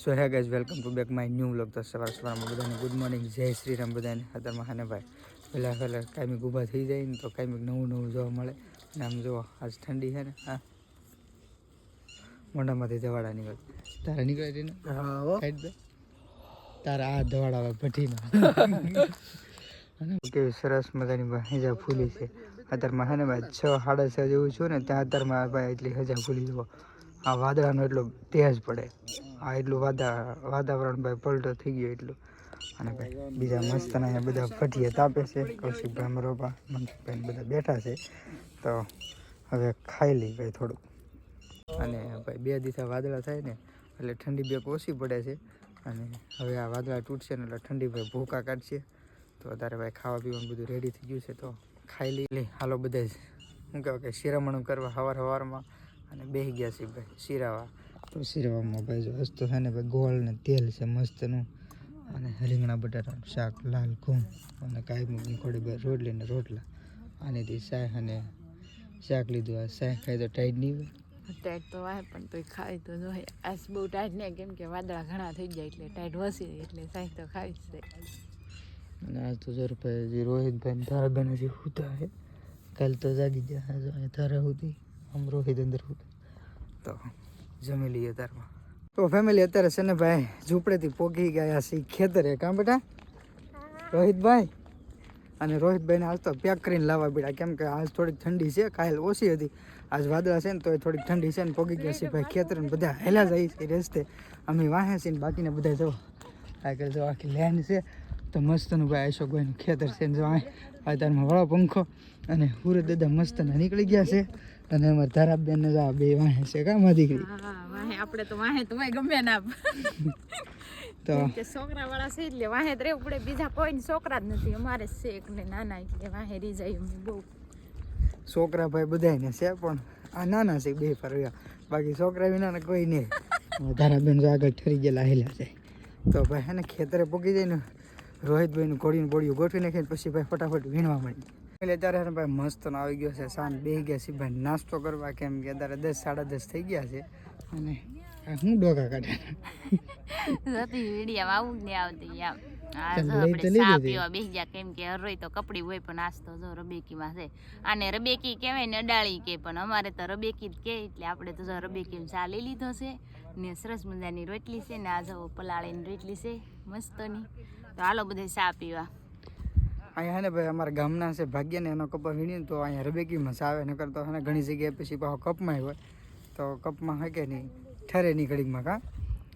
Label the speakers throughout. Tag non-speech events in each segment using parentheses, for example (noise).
Speaker 1: So hey guys welcome to back my new vlog તો સવાર સવારમાં બધાને ગુડ મોર્નિંગ જય શ્રી રામ બધાને. અત્યારમાં હાને ભાઈ પહેલાં પહેલાં કાંઈક ઊભા થઈ જાય ને તો કાંઈક નવું નવું જોવા મળે. અને આમ જુઓ આજ ઠંડી છે ને હા. મોઢામાંથી ધવાડા નીકળે. તારા નીકળે છે ને સાઈડ દે. તારા આ ધવાડા આવે ભઠ્ઠીમાં અને કેવી સરસ મજાની ભાઈ હજા ફૂલી છે. અત્યારમાં છે ને ભાઈ છ સાડા છ જેવું છું ને ત્યાં અત્યારમાં ભાઈ એટલી હજા ફૂલી જુઓ આ વાદળાનો એટલો તેજ પડે. આ એટલું વાદા, વાતાવરણ ભાઈ પલટો થઈ ગયો એટલું. અને ભાઈ બીજા મસ્ત અહીંયા બધા ફટીએ તાપે છે. કૌશિકભાઈ મરોબા મનસુખભાઈ બધા બેઠા છે. તો હવે ખાઈ લઈ ભાઈ થોડુંક. અને ભાઈ બે દિવસ વાદળા થાય ને, એટલે ઠંડી બે ઓછી પડે છે. અને હવે આ વાદળા તૂટશે ને, એટલે ઠંડી ભાઈ ભૂકા કાઢશે. તો અત્યારે ભાઈ ખાવા પીવાનું બધું રેડી થઈ ગયું છે. તો ખાઈ લઈ લઈ હાલો બધા જ. શું કહેવાય કે શિરામણું કરવા સવાર સવારમાં અને બેસી ગયા છે ભાઈ શિરાવા. શિરાવામાં ભાઈ જો વસ્તુ છે ને ભાઈ ગોળ ને તેલ છે મસ્તનું. અને રીંગણા બટાટાનું શાક લાલ ઘઉં અને કાંઈ મૂકની ખોડી ભાઈ રોટલી ને રોટલા. આનેથી શાક અને શાક લીધું. આ શાક ખાઈ તો ટાઈટ નહીં હોય?
Speaker 2: ટાઈટ તો વાય પણ તોય ખાય તો જોઈએ. આજ બહુ ટાઈટ નહીં કેમ કે વાદળા ઘણા થઈ જાય એટલે ટાઈટ વસી જાય એટલે સાંઈ તો ખાઈ જ છે.
Speaker 1: અને આજ તો જો ભાઈ જે રોહિતભાઈ તારા બેન હજી હુતા હે કાલ તો જાગી ગયા તારા હુતી આમ રોહિત અંદર હુતા. તો જમી લઈએ તારમાં તો ફેમિલી અત્યારે છે ને ભાઈ, ઝૂંપડેથી પોગી ગયા છે ખેતરે, કાં બેટા? રોહિતભાઈ? અને રોહિતભાઈને આજ તો પેક કરીને લાવવા બેટા કેમ કે આજ થોડીક ઠંડી છે, કાલ ઓછી હતી. આજ વાદળા છે ને તો થોડીક ઠંડી છે ને પોગી ગયા છે ભાઈ ખેતર ને બધા હેલા જાય છે રસ્તે. અમે વાહે છે ને બાકીને બધા જો આગળ જો આખી લેન્ડ છે. તો મસ્તનું ભાઈ અશોકભાઈનું ખેતર છે ને જો આ અત્યારમાં વળો પંખો અને પૂરે દાદા મસ્તના નીકળી ગયા છે. અને અમારા ધારાબેન ને આ બે વાહે છે કા માં દીકરી?
Speaker 2: વાહે. આપણે તો વાહે તો વાહે ગમે ના (laughs)
Speaker 1: તો
Speaker 2: કે છોકરા વાળા છે એટલે વાહે જ રહેવું પડે બીજા કોઈ છોકરા જ નથી. અમારે છે એક ને નાના એટલે વાહે રહી જાય અમને બહુ.
Speaker 1: છોકરા ભાઈ બધાને છે પણ આ નાના છે બે ફરવા. બાકી છોકરા વિના કોઈ નહીં. ધારાબેન બેન આગળ ઠરી ગયેલા હેલા છે. તો ભાઈ હે ને ખેતરે પોગી જાય ને રોહિતભાઈનું ઘોડીનું બોડિયું ગોઠવી નાખીને પછી ભાઈ ફટાફટ વીણવા મળી એટલે અત્યારે ને ભાઈ મસ્ત આવી ગયો છે સાંજ બેસી ગયા છે ભાઈ નાસ્તો કરવા કેમ કે અત્યારે દસ સાડા દસ થઈ ગયા છે. અને હું ડોકા કાઢે?
Speaker 2: જતી વિડીયા આવું જ આવતી આમ આ
Speaker 1: ચાલ,
Speaker 2: જો
Speaker 1: લઈ તો
Speaker 2: આપણે
Speaker 1: લીધી
Speaker 2: સા પીવા બેસી ગયા કેમ કે તો કપડી હોય પણ આજ તો જો રબેકીમાં છે. આને રબેકી કહેવાય ને અડાળી કે પણ અમારે તો રબેકી જ કે એટલે આપણે તો રબેકી ચા લઈ લીધો છે. ને સરસ મજાની રોટલી છે ને આ જો પલાળીની રોટલી છે મસ્તની. તો હાલો બધે સા પીવા.
Speaker 1: અહીંયા હે ને ભાઈ અમારા ગામના છે ભાગ્યને એનો કપ વીણીને તો અહીંયા રબેકીમાં સાવે નકર તો હે ને ઘણી જગ્યાએ પછી પાછો કપમાં હોય. તો કપમાં હે કે નહીં? ઠરે નહીં ઘડીકમાં કા?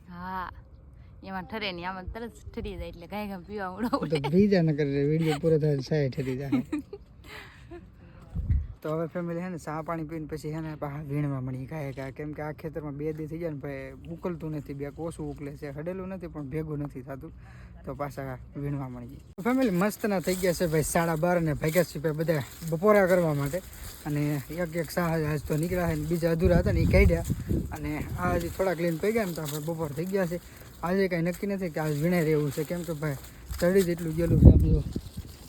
Speaker 2: હા. એમાં ઠરે નહીં. આમાં તરત ઠરી જાય એટલે કાંઈ કાંઈ પીવા ઉડો
Speaker 1: તો ભીજા ન કરે વીડિયો પૂરો થાય સાય ઠરી જાય. (laughs) તો હવે ફેમિલી હે ને ચા પાણી પીને પછી હે ને પાછા મળી ગાય ગા કેમ કે આ ખેતરમાં બે દી થઈ જાય ને ભાઈ ઉકલતું નથી, બે ઓછું ઉકલે છે. હડેલું નથી, પણ ભેગું નથી થતું. તો પાછા વીણવા મળી જાય ફેમિલી મસ્ત ના થઈ ગયા છે ભાઈ સાડા બાર ને ભાગ્યા છે ભાઈ બધા બપોરા કરવા માટે. અને એક એક સાહ આજ તો નીકળ્યા છે બીજા અધૂરા હતા ને એ કાઢ્યા અને આ હજી થોડાક લઈને પડી ગયા ને તો આપણે બપોર થઈ ગયા છે. આજે કાંઈ નક્કી નથી કે આજ વીણે રહેવું છે. કેમ કે ભાઈ ચડી જેટલું ગયેલું છે જો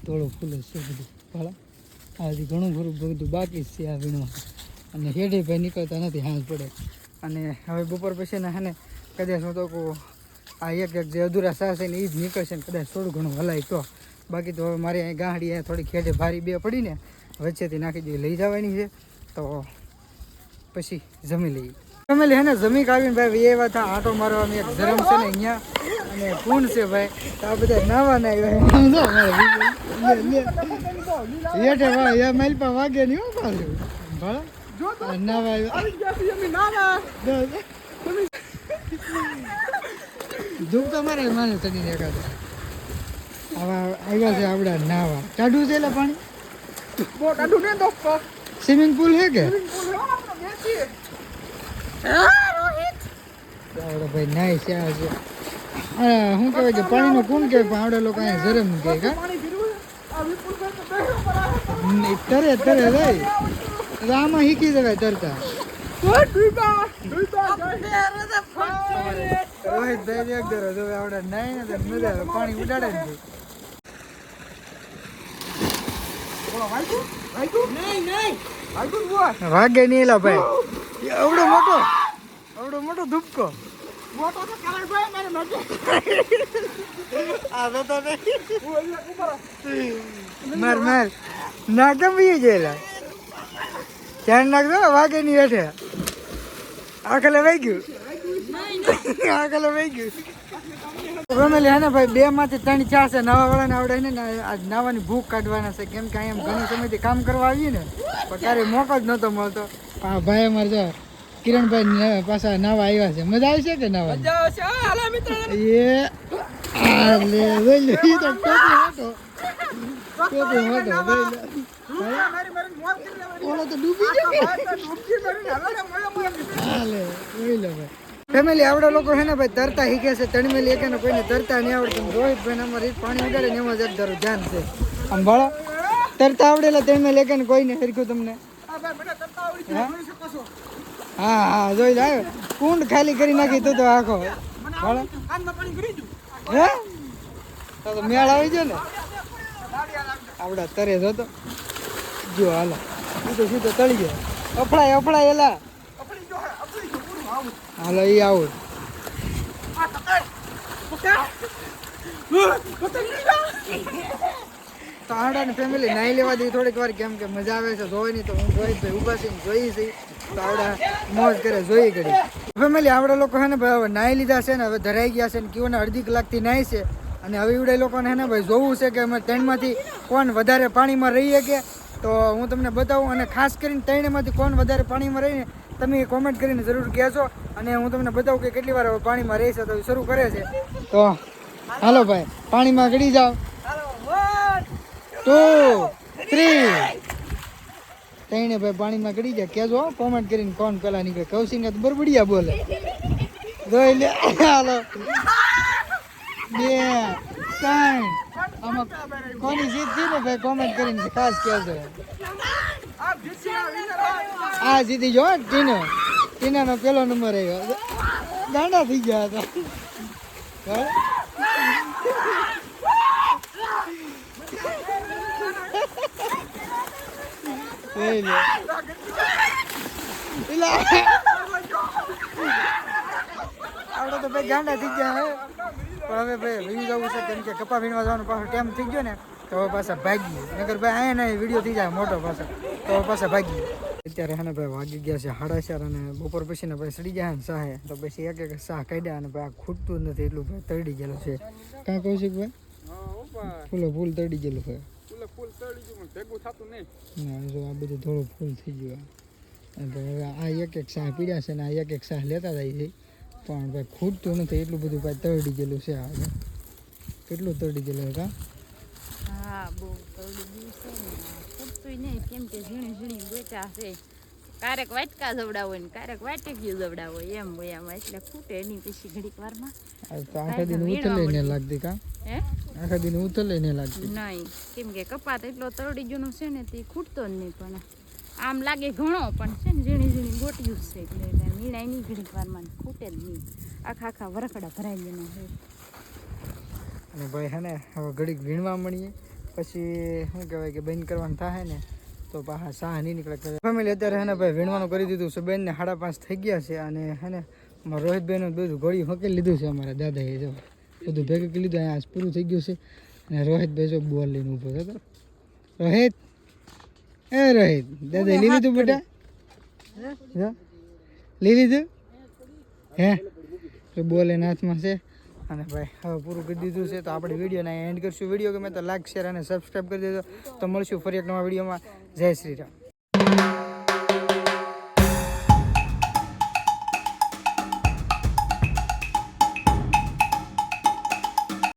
Speaker 1: થોડું ફૂલે છે બધું. ભાડા હજી ઘણું ખરું બધું બાકી છે આ વીણવા અને હેઠે ભાઈ નીકળતા નથી હાથ પડે. અને હવે બપોર પછી ને હે કદાચ હું તો કહું, આ એક એક જે અધૂરા સાહ છે ને એ જ નીકળશે ને, કદાચ થોડું ઘણું હલાય તો. બાકી તો હવે મારી અહીં ગાંડી અહીંયા થોડી ખેડે ભારી બે પડીને વચ્ચેથી નાખી દઈએ, લઈ જવાની છે. તો પછી જમી લઈએ. જમી હે ને, જમી કાઢીને ભાઈ, એ વાત આટો મારવાની એક ધરમ છે ને, અહીંયા અને પૂન છે ભાઈ તો આ બધા નાવા ના આવ્યા મારી પા વાગે નહીં હો પાછું ભલા નાવા ધૂપ તો મારે માને ચડીને એકાદ આવા આવ્યા છે આપડા નાવા કાઢું છે એટલે પાણી સ્વિમિંગ પુલ હે કે રોહિત ભાઈ નાઈ છે આ છે આ શું કહેવાય કે પાણીનો કુંડ કે આવડે લોકો અહીંયા ઝરમ કે? તરે તરે ભાઈ એટલે આમાં શીખી જવાય તરતા. એક દરો આવડે નાઈ ને મજા આવે. પાણી ઉડાડે ને વાગે નહીં એલા ભાઈ. એવડો મોટો એવડો મોટો ધૂપકો. આ તો તો માર માર. ના કેમ બી ગયેલા? ધ્યાન નાખજો ને વાગે ની હેઠે. આખલે વહી ગયું. આખલે વહી ગયું. હે ને ભાઈ બે માંથી ત્રણ ચા છે. નવા વાળાને આવડે ને આ નાવાની ભૂખ કાઢવાના છે. કેમ કે અહીંયા ઘણી સમયથી કામ કરવા આવીએ ને પણ ક્યારે મોકો જ નહોતો મળતો. આ ભાઈ અમારે જો કિરણભાઈ પાછા નાવા આવ્યા છે. મજા આવી છે કે નાવા? એ આ લે જોઈ લે ઈ તો ટોપી હતો ટોપી હતો ઓલો તો ડૂબી ગયો હાલે જોઈ ફેમિલી આવડે લોકો છે ને ભાઈ તરતા શીખે છે. તણમેલી એક ને કોઈને તરતા નહીં આવડતું. રોહિત ભાઈ અમારે પાણી ઉડાડે ને એમાં જ તારું ધ્યાન છે. આમ ભાળો તરતા આવડેલા તણમેલ એક કોઈને હરખ્યું તમને? હા? હા હા, જોઈ જાય કુંડ ખાલી કરી નાખી તું તો આખો. હે? તો મેળ આવી ગયો ને. આવડા તરે જો તો જો, હાલો. સીધો સીધો તળી ગયો. અફળાય અફળાય એલા. હાલો, ઈ આવું. તો આડા ફેમિલી નાઈ લેવા દઈ થોડીક વાર કેમ કે મજા આવે છે. જોઈ નહીં તો હું જોઈ ભાઈ ઊભા છે જોઈ છે આવડા મોજ કરે જોઈ કરી ફેમિલી આવડા લોકો છે ને ભાઈ હવે નાહી લીધા છે ને હવે ધરાઈ ગયા છે ને કીઓને અડધી કલાકથી નાહી છે. અને હવે એવડે લોકોને હે ને ભાઈ જોવું છે કે અમે ત્રણમાંથી કોણ વધારે પાણીમાં રહીએ કે તો હું તમને બતાવું અને ખાસ કરીને ત્રણેમાંથી કોણ વધારે પાણીમાં રહીને તમે કોમેન્ટ કરીને જરૂર કહેજો. અને હું તમને બતાવું કે કેટલી વાર હવે પાણીમાં રહેશે તો એ શરૂ કરે છે. તો હાલો ભાઈ પાણીમાં ગળી જાઓ. ટુ થ્રી ત્રણે ભાઈ પાણીમાં ગળી જાય. કેજો કોમેન્ટ કરીને કોણ પેલા નીકળે? કૌશિક તો બરબડિયા બોલે. જોઈ લે. હાલો. બે, ત્રણ. આમાં કોની જીત છે ને ભાઈ? કોમેન્ટ કરીને ખાસ કહેજો. આ જીતી જો ટીનો. ટીનાનો પેલો નંબર આવ્યો. ગાંડા થઈ ગયા હતા. હા? લઈ લે એલા. આપણે તો ભાઈ ગાંડા થઈ ગયા હે. પણ હવે ભાઈ વીવી જવું છે કેમ કે કપા વીણવા જવાનું પાછો ટાઈમ થઈ ગયો ને તો હવે પાછા ભાગીએ. નગર ભાઈ અહીંયા નહીં વીડિયો થઈ જાય મોટો પાછો. તો હવે પાછા ભાગીએ. અત્યારે હે ને ભાઈ વાગી ગયા છે સાડા ચાર અને બપોર પછી ને ભાઈ સડી ગયા ને સાહે. તો પછી એક એક સાહ કાઢ્યા અને ભાઈ આ ખૂટતું જ નથી એટલું ભાઈ તરડી ગયેલું છે. કાં કહું છું ભાઈ? ફૂલો ફૂલ તરડી ગયેલું છે ના જો આ બધું થોડું ફૂલ થઈ ગયું આ. અને ભાઈ હવે આ એક એક સાહ પીડ્યા છે ને આ એક એક સાહ લેતા જાય છે. પણ ભાઈ ખૂટતું નથી એટલું બધું ભાઈ તળી ગયેલું છે આ કેટલું તળી ગયેલું કા
Speaker 2: હા? બહુ તરડી ગયું છે ખૂટતું નહીં કેમ કે ઝીણી ઝીણી ગોચા છે. ક્યારેક વાટકા જવડા હોય ને ક્યારેક વાટક્યું જવડા હોય એમ હોય એમ એટલે ખૂટે એની પછી ઘડીક વારમાં.
Speaker 1: તો આખા દિન ઉતરે ને લાગતી કા?
Speaker 2: હે?
Speaker 1: આખા દિન ઉથલે ને લાગતી
Speaker 2: નહીં કેમ કે કપાત એટલો તરડી ગયો છે ને તે ખૂટતો જ નહીં પણ આમ લાગે ઘણો પણ છે ને ઝીણી ઝીણી ગોટિયું છે એટલે એટલે મીણાય નહીં ઘડીક વારમાં ખૂટે જ નહીં. આખા આખા વરખડા ભરાઈ ગયેલા છે.
Speaker 1: અને ભાઈ હે ને હવે ઘડીક વીણવા મળીએ. પછી શું કહેવાય કે બંધ કરવાનું થાય ને તો પાછા સાહ નહીં નીકળે. ફેમિલી અત્યારે હે ને ભાઈ વીણવાનું કરી દીધું છે. બેનને સાડા પાંચ થઈ ગયા છે અને હે ને રોહિતભાઈનું બધું ગળ્યું હકેલી લીધું છે અમારા દાદાએ જો. બધું ભેગું કરી લીધું અહીંયા આજ પૂરું થઈ ગયું છે. અને રોહિત બેસો બોલ લઈને ઊભો થતો રોહિત? એ રોહિત દાદા લઈ લીધું બેટા? લઈ લીધું? હે? તો બોલ એના હાથમાં છે. અને ભાઈ હવે પૂરું કરી દીધું છે તો આપણે વિડીયોને એન્ડ કરશું. વીડિયો ગમે તો લાઈક શેર અને સબસ્ક્રાઈબ કરી દેજો. તો મળશું ફરી એક નવા વિડીયોમાં. જય શ્રી રામ.